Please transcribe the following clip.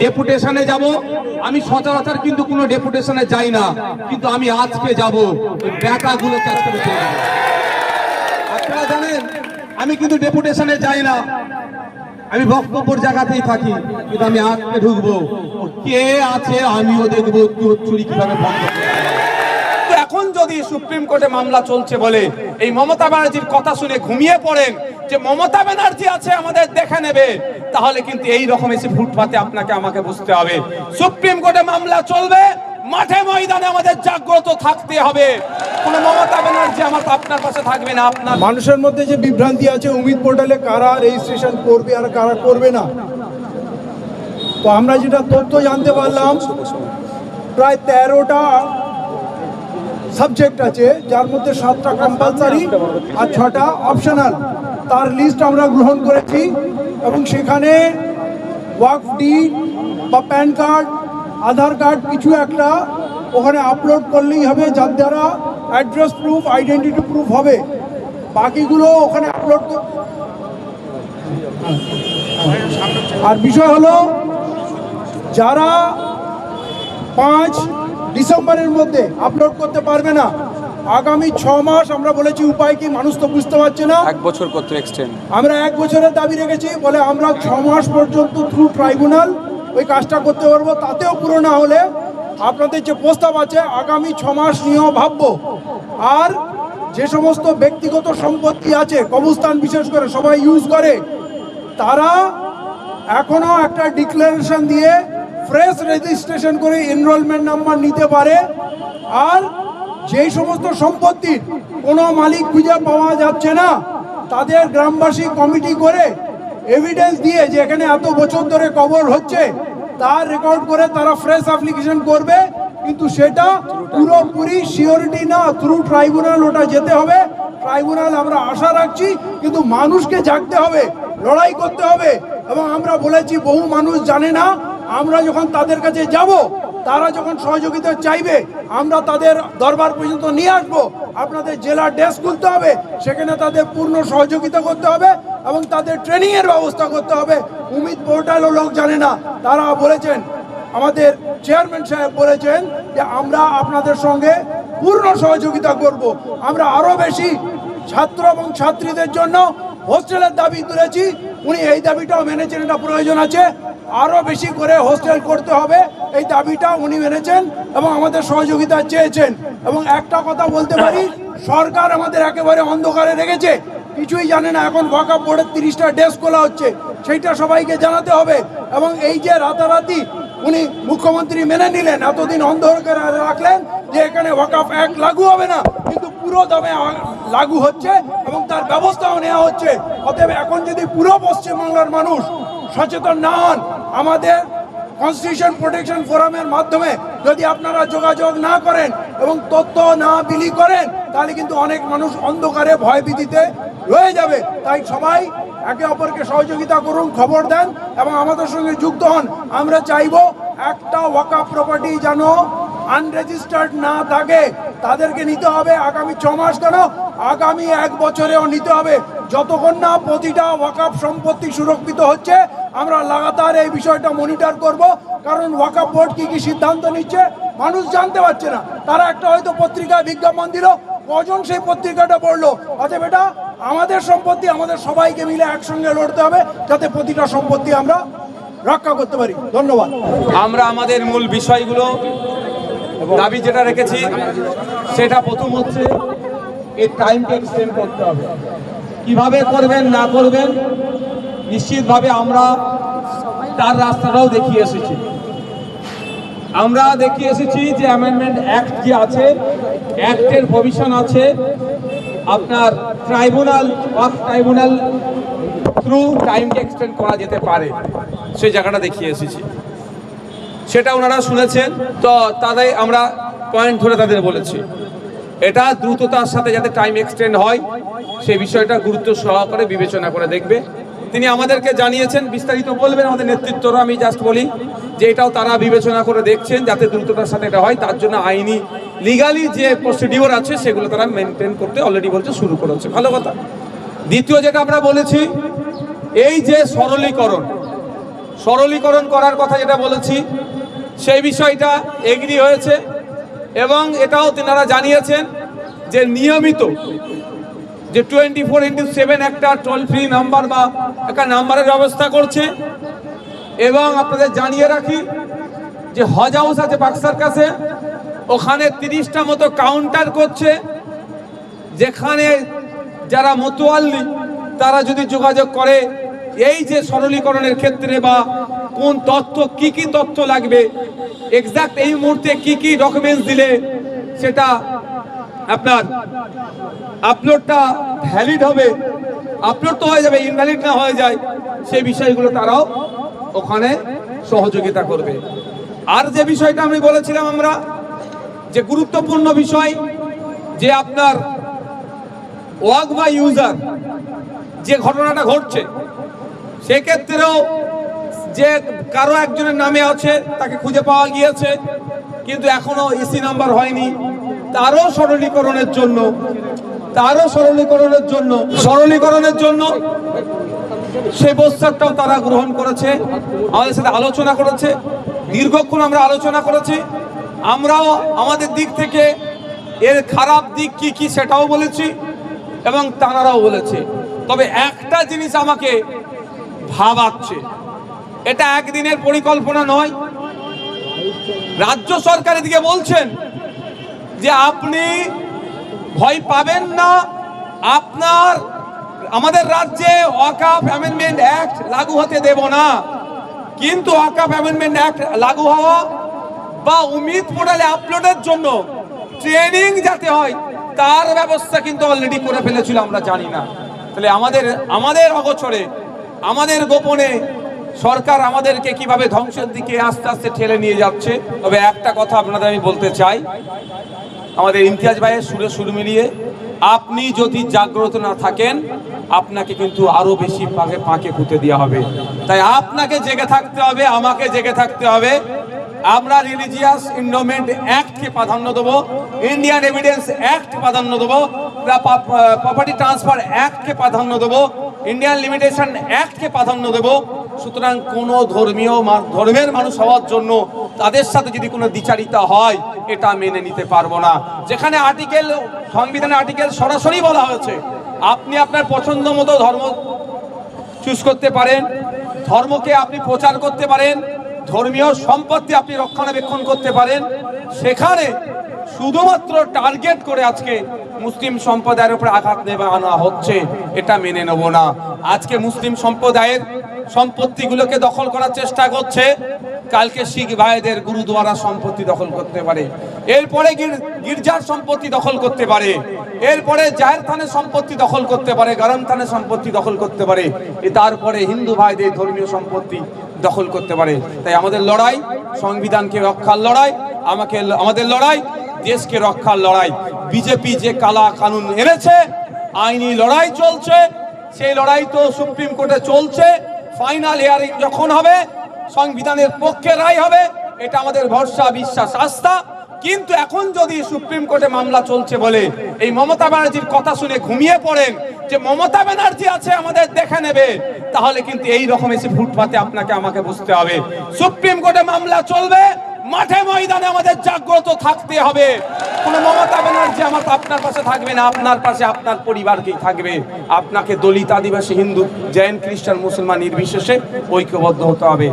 ডেপুটেশনে যাব। আমি সচরাচর কিন্তু কোনো ডেপুটেশনে যাই না। কিন্তু আমি আজকে যাব। ব্যাটাগুলো চাষ করে আপনারা জানেন, আমি কিন্তু ডেপুটেশনে যাই না। আমি বক্তব্যের জায়গাতেই থাকি, কিন্তু আমি আজকে ঢুকবো। কে আছে, আমিও দেখব, চোর কীভাবে বন্ধ যদি সুপ্রিম কোর্টে মামলা চলছে বলে এই মমতা ব্যানার্জির কথা শুনে ঘুমিয়ে পড়েন, যে মমতা ব্যানার্জি আছে আমাদের দেখে নেবে, তাহলে কিন্তু এই রকম এসে ফুটপাতে আপনাকে আমাকে বুঝতে হবে। সুপ্রিম কোর্টে মামলা চলবে, মাঠে ময়দানে আমাদের জাগ্রত থাকতে হবে। কোন মমতা ব্যানার্জি আমার আপনার পাশে থাকবে না, আপনার মানুষের মধ্যে যে বিভ্রান্তি আছে, উমিদ পোর্টালে কারা রেজিস্ট্রেশন করবে আর কারা করবে না? তো আমরা যেটা তথ্য জানতে পারলাম, প্রায় তেরোটা সাবজেক্ট আছে, যার মধ্যে সাতটা কম্পালসারি আর ছটা অপশনাল তার লিস্ট আমরা গ্রহণ করেছি এবং সেখানে ওয়াকফ ডিড বা প্যান কার্ড আধার কার্ড কিছু একটা ওখানে আপলোড করলেই হবে, যার দ্বারা অ্যাড্রেস প্রুফ আইডেন্টিটি প্রুফ হবে। বাকিগুলো ওখানে আপলোড আর বিষয় হলো, যারা পাঁচ ডিসেম্বরের মধ্যে আপলোড করতে পারবে না। আগামী ছ মাস আমরা বলেছি উপায় কি মানুষ তো বুঝতে পারছে না। এক বছর করতে এক্সটেন্ড আমরা এক বছরের দাবি রেখেছি বলে আমরা ছ মাস পর্যন্ত থ্রু ট্রাইব্যুনাল ওই কাজটা করতে পারব তাতেও পুরো না হলে আপনাদের যে প্রস্তাব আছে আগামী ছ মাস নিয়েও ভাববো। আর যে সমস্ত ব্যক্তিগত সম্পত্তি আছে কবস্থান বিশেষ করে সবাই ইউজ করে তারা এখনও একটা ডিক্লারেশন দিয়ে ফ্রেশ রেজিস্ট্রেশন করে এনরোলমেন্ট নাম্বার নিতে পারে। আর যেই সমস্ত সম্পত্তির কোনো মালিক খুঁজে পাওয়া যাচ্ছে না, তাদের গ্রামবাসী কমিটি করে এভিডেন্স দিয়ে যে এখানে এত বছর ধরে কবর হচ্ছে, তার রেকর্ড করে তারা ফ্রেশ অ্যাপ্লিকেশন করবে। কিন্তু সেটা পুরোপুরি সিওরিটি না থ্রু ট্রাইব্যুনাল ওটা যেতে হবে। ট্রাইব্যুনাল আমরা আশা রাখছি, কিন্তু মানুষকে জাগতে হবে, লড়াই করতে হবে। এবং আমরা বলেছি, বহু মানুষ জানে না আমরা যখন তাদের কাছে যাব, তারা যখন সহযোগিতা চাইবে, আমরা তাদের দরবার পর্যন্ত নিয়ে আসব। আপনাদের জেলার ডেস্ক খুলতে হবে, সেখানে তাদের পূর্ণ সহযোগিতা করতে হবে এবং তাদের ট্রেনিং এর ব্যবস্থা করতে হবে। উমিদ পোর্টালও লোক জানে না। তারা বলেছেন, আমাদের চেয়ারম্যান সাহেব বলেছেন যে আমরা আপনাদের সঙ্গে পূর্ণ সহযোগিতা করব। আমরা আরও বেশি ছাত্র এবং ছাত্রীদের জন্য হোস্টেলের দাবি তুলেছি। উনি এই দাবিটাও মেনেছেন, এটা প্রয়োজন আছে। আরও বেশি করে হোস্টেল করতে হবে। এই দাবিটা উনি মেনেছেন এবং আমাদের সহযোগিতা চেয়েছেন। এবং একটা কথা বলতে পারি, সরকার আমাদের একেবারে অন্ধকারে রেখেছে। কিছুই জানে না, এখন ওয়াকা বোর্ডের তিরিশটা ডেস্ক খোলা হচ্ছে। সেইটা সবাইকে জানাতে হবে। এবং এই যে রাতারাতি উনি মুখ্যমন্ত্রী মেনে নিলেন, এতদিন অন্ধকারে রাখলেন যে এখানে ওয়াকাফ অ্যাক্ট লাগু হবে না। কিন্তু পুরো দমে লাগু হচ্ছে এবং তার ব্যবস্থাও নেওয়া হচ্ছে। অতএব এখন যদি পুরো পশ্চিমবাংলার মানুষ সচেতন না হন আমাদের কনস্টিটিউশন প্রোটেকশন ফোরামের মাধ্যমে যদি আপনারা যোগাযোগ না করেন এবং তথ্য না বিলি করেন, তাহলে কিন্তু অনেক মানুষ অন্ধকারে, ভয়ভীতিতে রয়ে যাবে। তাই সবাই একে অপরকে সহযোগিতা করুন, খবর দেন এবং আমাদের সঙ্গে যুক্ত হন। আমরা চাইব একটা ওয়াকা প্রপার্টি যেন আনরেজিস্টার্ড না থাকে, তাদেরকে নিতে হবে আগামী ছ মাস কেন? আগামী এক বছরেও নিতে হবে। যতক্ষণ না প্রতিটা ওয়াকাপ সম্পত্তি সুরক্ষিত হচ্ছে, আমরা লাগাতার এই বিষয়টা মনিটর করব, কারণ ওয়াকাপ বোর্ড কি কি সিদ্ধান্ত নিচ্ছে, মানুষ জানতে পারছে না। তারা একটা হয়তো পত্রিকায় বিজ্ঞাপন দিল, কজন সেই পত্রিকাটা পড়ল? অতএব এটা আমাদের সম্পত্তি, আমাদের সবাইকে মিলে একসঙ্গে লড়তে হবে, যাতে প্রতিটা সম্পত্তি আমরা রক্ষা করতে পারি। ধন্যবাদ। আমরা আমাদের মূল বিষয়গুলো দাবি যেটা রেখেছি, সেটা প্রথম হচ্ছে এই টাইমকে এক্সটেন্ড করতে হবে। কীভাবে করবেন, না করবেন, নিশ্চিতভাবে আমরা তার রাস্তাটাও দেখিয়ে এসেছি। আমরা দেখিয়ে এসেছি যে অ্যামেন্ডমেন্ট অ্যাক্ট যে আছে অ্যাক্টের প্রভিশন আছে, আপনার ট্রাইব্যুনাল অফ ট্রাইব্যুনাল থ্রু টাইমকে এক্সটেন্ড করা যেতে পারে। সেই জায়গাটা দেখিয়ে এসেছি। সেটা ওনারা শুনেছেন। তো তাদের আমরা পয়েন্ট ধরে তাদের বলেছি। এটা দ্রুততার সাথে যাতে টাইম এক্সটেন্ড হয়, সেই বিষয়টা গুরুত্ব সহকারে বিবেচনা করে দেখবে। তিনি আমাদেরকে জানিয়েছেন, বিস্তারিত বলবেন আমাদের নেতৃত্বরা, আমি জাস্ট বলি যে এটাও তারা বিবেচনা করে দেখছেন যাতে দ্রুততার সাথে এটা হয়। তার জন্য আইনি লিগালি যে প্রসিডিওর আছে, সেগুলো তারা মেনটেন করতে অলরেডি বলছে শুরু করেছে। ভালো কথা। দ্বিতীয় যেটা আমরা বলেছি, এই যে সরলীকরণ সরলীকরণ করার কথা যেটা বলেছি সেই বিষয়টা এগ্রি হয়েছে এবং এটাও তেনারা জানিয়েছেন যে নিয়মিত যে টোয়েন্টি ফোর ইন্টু সেভেন একটা টোল ফ্রি নাম্বার বা একটা নাম্বারের ব্যবস্থা করছে। এবং আপনাদের জানিয়ে রাখি যে হজ হাউস আছে বাক্সার কাছে, ওখানে তিরিশটা মতো কাউন্টার করছে, যেখানে যারা মতোয়াল্লি, তারা যদি যোগাযোগ করে, এই যে সরলীকরণের ক্ষেত্রে বা কোন তথ্য কি কি তথ্য লাগবে? এক্সাক্ট এই মুহূর্তে কি কি ডকুমেন্টস দিলে সেটা আপনার আপলোডটা ভ্যালিড হবে আপলোড তো হয়ে যাবে ইনভ্যালিড না হয়ে যায়, সেই বিষয়গুলো তারাও ওখানে সহযোগিতা করবে। আর যে বিষয়টা আমি বলেছিলাম আমরা, যে গুরুত্বপূর্ণ বিষয়, যে আপনার ওয়াক বা ইউজার যে ঘটনাটা ঘটছে, সেক্ষেত্রেও যে কারও একজনের নামে আছে, তাকে খুঁজে পাওয়া গিয়েছে, কিন্তু এখনও ইসি নাম্বার হয়নি। তারও সরলীকরণের জন্য, তারও সরলীকরণের জন্য সরলীকরণের জন্য সেই প্রস্তাবটাও তারা গ্রহণ করেছে, আমাদের সাথে আলোচনা করেছে, দীর্ঘক্ষণ আমরা আলোচনা করেছি। আমরাও আমাদের দিক থেকে এর খারাপ দিক কি কি সেটাও বলেছি এবং তাঁরাও বলেছে। তবে একটা জিনিস আমাকে ভাবাচ্ছে এটা একদিনের পরিকল্পনা নয়। রাজ্য সরকার এদিকে বলছেন যে আপনি ভয় পাবেন না। আপনার, আমাদের রাজ্যে ওয়াকাফ অ্যামেন্ডমেন্ট অ্যাক্ট লাগু হতে দেব না। কিন্তু ওয়াকাফ অ্যামেন্ডমেন্ট অ্যাক্ট লাগু হওয়া বা উমিদ পোর্টালে আপলোডের জন্য ট্রেনিং যাতে হয়, তার ব্যবস্থা কিন্তু অলরেডি করে ফেলেছিল, আমরা জানি না। তাহলে আমাদের আমাদের অগোচরে, আমাদের গোপনে সরকার আমাদেরকে কীভাবে ধ্বংসের দিকে আস্তে আস্তে ঠেলে নিয়ে যাচ্ছে? তবে একটা কথা আপনাদের আমি বলতে চাই। আমাদের ইমতিয়াজ ভাইয়ের সুরে সুর মিলিয়ে আপনি যদি জাগ্রত না থাকেন, আপনাকে কিন্তু আরও বেশি পাকে পাকে পুঁতে দেওয়া হবে। তাই আপনাকে জেগে থাকতে হবে, আমাকে জেগে থাকতে হবে। আমরা রিলিজিয়াস ইন্ডোমেন্ট অ্যাক্টকে প্রাধান্য দেবো, ইন্ডিয়ান এভিডেন্স অ্যাক্ট প্রাধান্য দেবো প্রপার্টি ট্রান্সফার অ্যাক্টকে প্রাধান্য দেবো, ইন্ডিয়ান লিমিটেশন অ্যাক্টকে প্রাধান্য দেবো। সুতরাং কোনো ধর্মীয় ধর্মের মানুষ হওয়ার জন্য তাদের সাথে যদি কোনো দ্বিচারিতা হয়, এটা মেনে নিতে পারব না। যেখানে আর্টিকেল সংবিধানের আর্টিকেল সরাসরি বলা হয়েছে, আপনি আপনার পছন্দ মতো ধর্ম চুজ করতে পারেন, ধর্মকে আপনি প্রচার করতে পারেন, ধর্মীয় সম্পত্তি আপনি রক্ষণাবেক্ষণ করতে পারেন, সেখানে শুধুমাত্র টার্গেট করে আজকে মুসলিম সম্প্রদায়ের উপরে আঘাত নেওয়া আনা হচ্ছে, এটা মেনে নেব না। আজকে মুসলিম সম্প্রদায়ের সম্পত্তিগুলোকে দখল করার চেষ্টা করছে। কালকে শিখ ভাইদের গুরুদুয়ারা সম্পত্তি দখল করতে পারে। এরপরে গির- গির্জার সম্পত্তি দখল করতে পারে। এরপরে জাহের থানের সম্পত্তি দখল করতে পারে, গরম থানের সম্পত্তি দখল করতে পারে। তারপরে হিন্দু ভাইদের ধর্মীয় সম্পত্তি দখল করতে পারে। তাই আমাদের লড়াই, সংবিধানকে রক্ষার লড়াই, আমাকে আমাদের লড়াই, দেশকে রক্ষার লড়াই। বিজেপি যে কালা কানুন এনেছে, আইনি লড়াই চলছে, সেই লড়াই তো সুপ্রিম কোর্টে চলছে। ফাইনাল হিয়ারিং যখন হবে, সংবিধানের পক্ষে রায় হবে, এটা আমাদের ভরসা, বিশ্বাস, আস্থা। কিন্তু এখন যদি সুপ্রিম কোর্টে মামলা চলছে বলে এই মমতা ব্যানার্জির কথা শুনে ঘুমিয়ে পড়েন, যে মমতা ব্যানার্জি আছে, আমাদের দেখে নেবে, তাহলে কিন্তু এই রকম এসে ফুটপাতে আপনাকে আমাকে বুঝতে হবে। সুপ্রিম কোর্টে মামলা চলবে, মাঠে ময়দানে আমাদের জাগ্রত থাকতে হবে। কোন মমতা ব্যানার্জি আমার আপনার পাশে থাকবে না, আপনার পাশে আপনার পরিবারকেই থাকবে। আপনাকে দলিত আদিবাসী হিন্দু, জৈন, খ্রিস্টান, মুসলমান নির্বিশেষে ঐক্যবদ্ধ হতে হবে।